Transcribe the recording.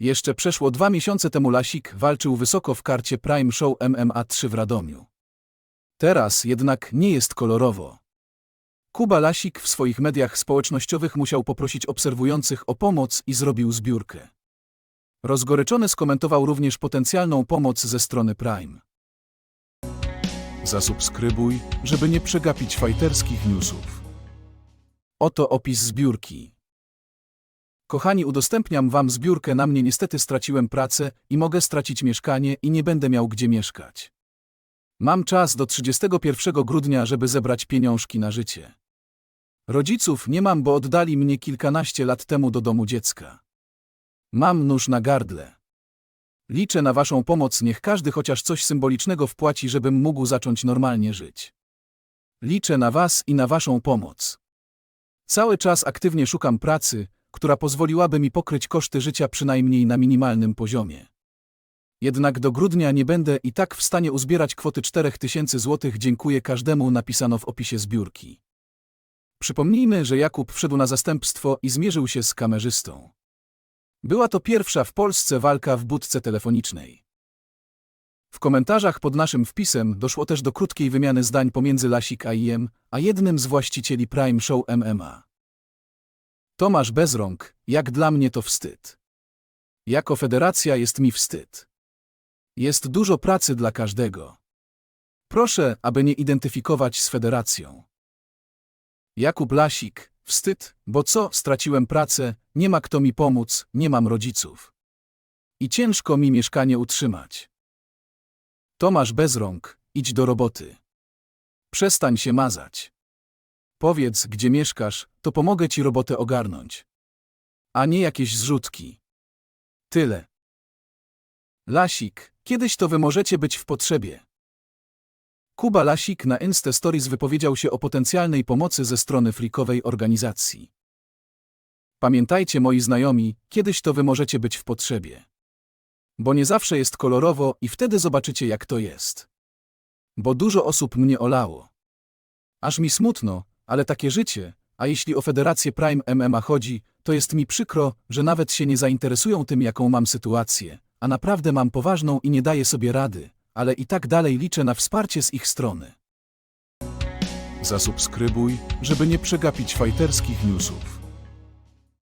Jeszcze przeszło dwa miesiące temu Lasik walczył wysoko w karcie Prime Show MMA 3 w Radomiu. Teraz jednak nie jest kolorowo. Kuba Lasik w swoich mediach społecznościowych musiał poprosić obserwujących o pomoc i zrobił zbiórkę. Rozgoryczony skomentował również potencjalną pomoc ze strony Prime. Zasubskrybuj, żeby nie przegapić fajterskich newsów. Oto opis zbiórki. Kochani, udostępniam wam zbiórkę. Na mnie niestety straciłem pracę i mogę stracić mieszkanie i nie będę miał gdzie mieszkać. Mam czas do 31 grudnia, żeby zebrać pieniążki na życie. Rodziców nie mam, bo oddali mnie kilkanaście lat temu do domu dziecka. Mam nóż na gardle. Liczę na waszą pomoc, niech każdy chociaż coś symbolicznego wpłaci, żebym mógł zacząć normalnie żyć. Liczę na was i na waszą pomoc. Cały czas aktywnie szukam pracy, która pozwoliłaby mi pokryć koszty życia przynajmniej na minimalnym poziomie. Jednak do grudnia nie będę i tak w stanie uzbierać kwoty 4000 zł. Dziękuję każdemu, napisano w opisie zbiórki. Przypomnijmy, że Jakub wszedł na zastępstwo i zmierzył się z kamerzystą. Była to pierwsza w Polsce walka w budce telefonicznej. W komentarzach pod naszym wpisem doszło też do krótkiej wymiany zdań pomiędzy Lasik a a jednym z właścicieli Prime Show MMA. Tomasz Bezrąk, jak dla mnie to wstyd. Jako federacja jest mi wstyd. Jest dużo pracy dla każdego. Proszę, aby nie identyfikować z federacją. Jakub Lasik, wstyd, bo co, straciłem pracę, nie ma kto mi pomóc, nie mam rodziców. I ciężko mi mieszkanie utrzymać. Tomasz Bezrąk, idź do roboty. Przestań się mazać. Powiedz, gdzie mieszkasz, to pomogę ci robotę ogarnąć. A nie jakieś zrzutki. Tyle. Lasik, kiedyś to wy możecie być w potrzebie. Kuba Lasik na Insta Stories wypowiedział się o potencjalnej pomocy ze strony frikowej organizacji. Pamiętajcie moi znajomi, kiedyś to wy możecie być w potrzebie. Bo nie zawsze jest kolorowo i wtedy zobaczycie jak to jest. Bo dużo osób mnie olało. Aż mi smutno, ale takie życie, a jeśli o Federację Prime MMA chodzi, to jest mi przykro, że nawet się nie zainteresują tym jaką mam sytuację, a naprawdę mam poważną i nie daję sobie rady, ale i tak dalej liczę na wsparcie z ich strony. Zasubskrybuj, żeby nie przegapić fajterskich newsów.